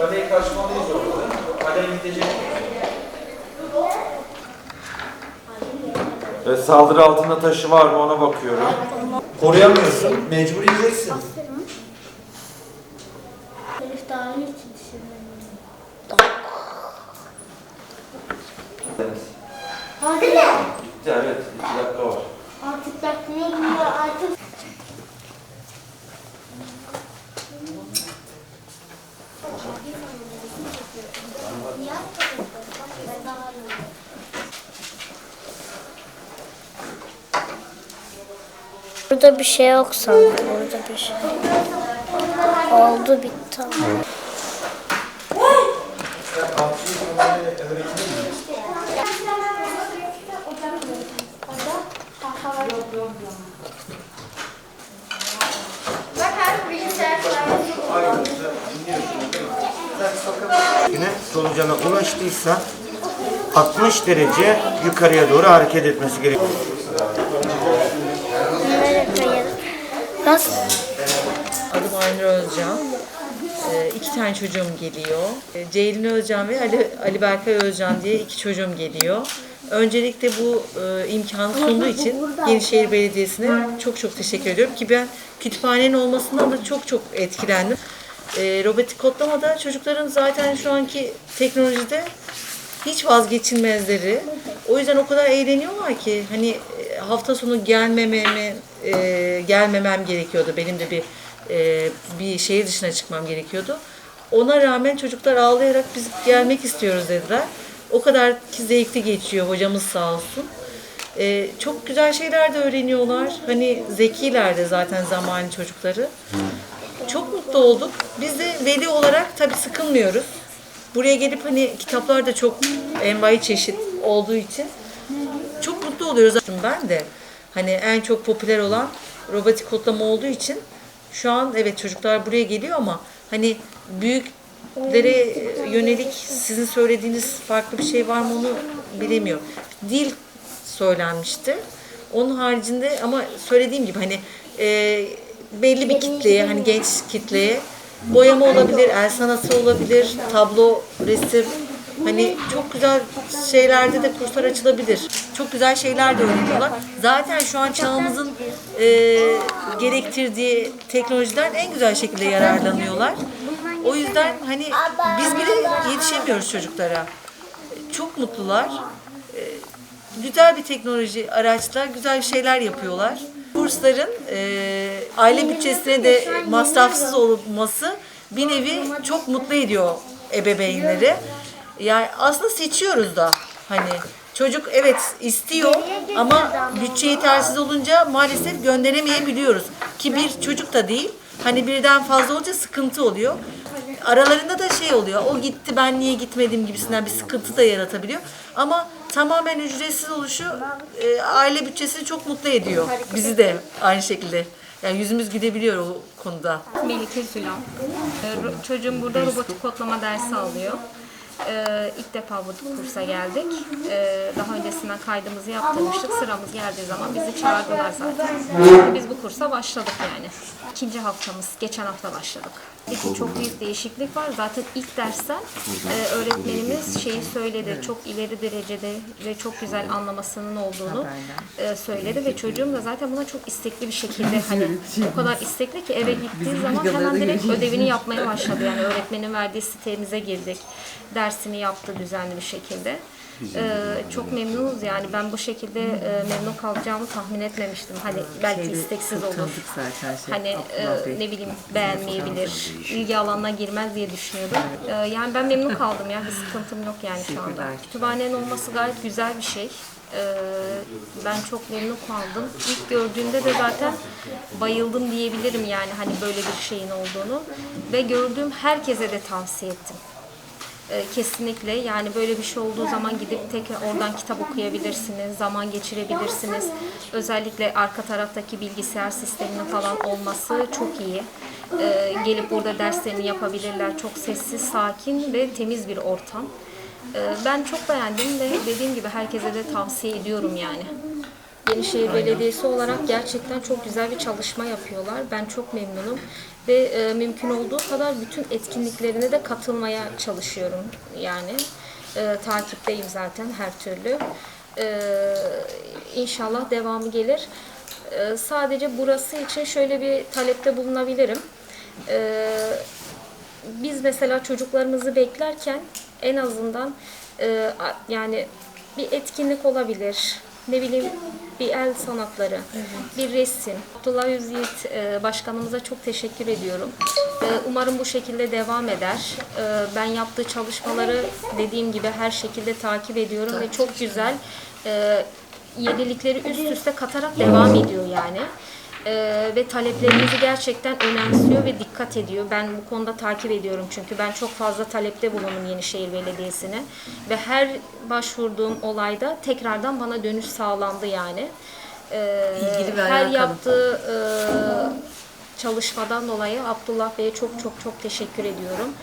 Kaleye kaçmalıyız orada. değil mi? Gidecek. Ve saldırı altında taşı var mı ona bakıyorum. Koruyamıyorsun. Mecbur yiyeceksin. Elif daha iyi için düşünüyorum. Hadi mi? Evet, iki dakika var. Artık bekliyorum ya artık. Burada bir şey yok sanki. Burada bir şey. Oldu bitti ama. Yine solucana ulaştıysa 60 derece yukarıya doğru hareket etmesi gerekiyor. Nasıl? Adım Aynur Özcan. Ee, iki tane çocuğum geliyor. Ee, Ceylin Özcan ve Ali, Ali Berkay Özcan diye iki çocuğum geliyor. Öncelikle bu e, imkanı sunduğu için Yenişehir Belediyesi'ne çok çok teşekkür ediyorum ki ben kütüphanenin olmasından da çok çok etkilendim. E, robotik kodlamada çocukların zaten şu anki teknolojide hiç vazgeçilmezleri. O yüzden o kadar eğleniyorlar ki hani hafta sonu gelmememi e, gelmemem gerekiyordu. Benim de bir e, bir şehir dışına çıkmam gerekiyordu. Ona rağmen çocuklar ağlayarak biz gelmek istiyoruz dediler. O kadar ki zevkli geçiyor hocamız sağ olsun. E, çok güzel şeyler de öğreniyorlar. Hani zekiler de zaten zamanı çocukları. Çok mutlu olduk. Biz de veli olarak tabii sıkılmıyoruz. Buraya gelip hani kitaplar da çok envai çeşit olduğu için çok mutlu oluyoruz. Ben de hani en çok popüler olan robotik kodlama olduğu için şu an evet çocuklar buraya geliyor ama hani büyüklere yönelik sizin söylediğiniz farklı bir şey var mı onu bilemiyorum. Dil söylenmişti. Onun haricinde ama söylediğim gibi hani e, belli bir kitleye hani genç kitleye boyama olabilir, el sanatı olabilir, tablo, resim hani çok güzel şeylerde de kurslar açılabilir. Çok güzel şeyler de öğreniyorlar. Zaten şu an çağımızın e, gerektirdiği teknolojiden en güzel şekilde yararlanıyorlar. O yüzden hani biz bile yetişemiyoruz çocuklara. Çok mutlular güzel bir teknoloji araçlar, güzel şeyler yapıyorlar. Kursların e, aile bütçesine de masrafsız olması bir nevi çok mutlu ediyor ebeveynleri. Yani aslında seçiyoruz da hani çocuk evet istiyor ama bütçe yetersiz olunca maalesef gönderemeyebiliyoruz. Ki bir çocuk da değil hani birden fazla olunca sıkıntı oluyor aralarında da şey oluyor. O gitti ben niye gitmedim gibisinden bir sıkıntı da yaratabiliyor. Ama tamamen ücretsiz oluşu e, aile bütçesini çok mutlu ediyor. Bizi de aynı şekilde. Yani yüzümüz gülebiliyor o konuda. Melike Sülan. Ee, ro- Çocuğum burada robotik kodlama dersi alıyor. Ee, ilk defa bu kursa geldik. Ee, daha öncesinden kaydımızı yaptırmıştık. Sıramız geldiği zaman bizi çağırdılar zaten. Biz bu kursa başladık yani. İkinci haftamız, geçen hafta başladık. İki çok büyük değişiklik var. Zaten ilk dersten e, öğretmenimiz şeyi söyledi. Çok ileri derecede ve çok güzel anlamasının olduğunu e, söyledi ve çocuğum da zaten buna çok istekli bir şekilde hani o kadar istekli ki eve gittiği zaman hemen direkt ödevini yapmaya başladı. Yani öğretmenin verdiği sitemize girdik. Dersini yaptı düzenli bir şekilde. Ee, çok memnunuz yani ben bu şekilde e, memnun kalacağımı tahmin etmemiştim. Hani belki Şeyde isteksiz çok olur. tanıdık zaten şey, Hani Abdullah e, Bey. ne bileyim beğenmeyebilir, ilgi alanına girmez diye düşünüyordum. Ee, yani ben memnun kaldım ya bir sıkıntım yok yani şu anda. Teşekkürler. Kütüphanenin olması gayet güzel bir şey. Ee, ben çok memnun kaldım. İlk gördüğümde de zaten bayıldım diyebilirim yani hani böyle bir şeyin olduğunu. Ve gördüğüm herkese de tavsiye ettim. Ee, kesinlikle yani böyle bir şey olduğu zaman gidip tekrar oradan kitap okuyabilirsiniz, zaman geçirebilirsiniz. Özellikle arka taraftaki bilgisayar sisteminin falan olması çok iyi. Ee, gelip burada derslerini yapabilirler. Çok sessiz, sakin ve temiz bir ortam. Ee, ben çok beğendim ve dediğim gibi herkese de tavsiye ediyorum yani. Yenişehir Belediyesi olarak gerçekten çok güzel bir çalışma yapıyorlar. Ben çok memnunum ve e, mümkün olduğu kadar bütün etkinliklerine de katılmaya çalışıyorum. Yani e, takipteyim zaten her türlü. E, inşallah devamı gelir. E, sadece burası için şöyle bir talepte bulunabilirim. E, biz mesela çocuklarımızı beklerken en azından e, yani bir etkinlik olabilir. Ne bileyim bir el sanatları, bir resim. Abdullah Yüzyiğit e, başkanımıza çok teşekkür ediyorum. E, umarım bu şekilde devam eder. E, ben yaptığı çalışmaları dediğim gibi her şekilde takip ediyorum ve çok güzel e, yenilikleri üst üste katarak devam ediyor yani. Ee, ve taleplerimizi gerçekten önemsiyor ve dikkat ediyor. Ben bu konuda takip ediyorum çünkü ben çok fazla talepte bulundum Yenişehir Belediyesi'ne ve her başvurduğum olayda tekrardan bana dönüş sağlandı yani. İlgili ve her alakalı. yaptığı e, çalışmadan dolayı Abdullah Bey'e çok çok çok teşekkür ediyorum.